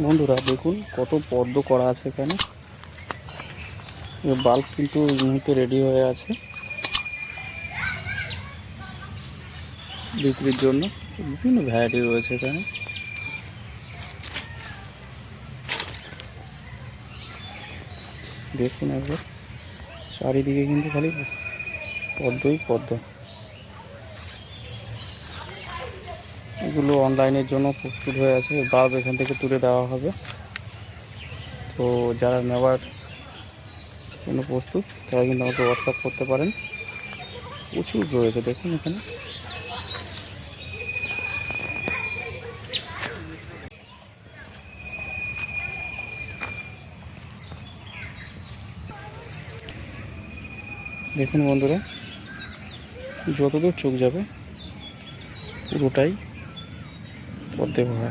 বন্ধুরা, দেখুন কত পদ্ম করা আছে এখানে। বাল্ব কিন্তু মুহূর্তে রেডি হয়ে আছে বিক্রির জন্য। বিভিন্ন ভ্যারাইটি রয়েছে এখানে। দেখুন একবার, চারিদিকে কিন্তু খালি পদ্মই পদ্ম। এগুলো অনলাইনের জন্য প্রস্তুত হয়ে আছে। বাল্ব এখান থেকে তুলে দেওয়া হবে। তো যারা নেওয়ার জন্য প্রস্তুত, তারা কিন্তু আমাকে হোয়াটসঅ্যাপ করতে পারেন। প্রচুর রয়েছে, দেখুন এখানে। দেখুন বন্ধুরা, যতদূর চোখ যাবে, পুরোটাই পদ্মে ভরা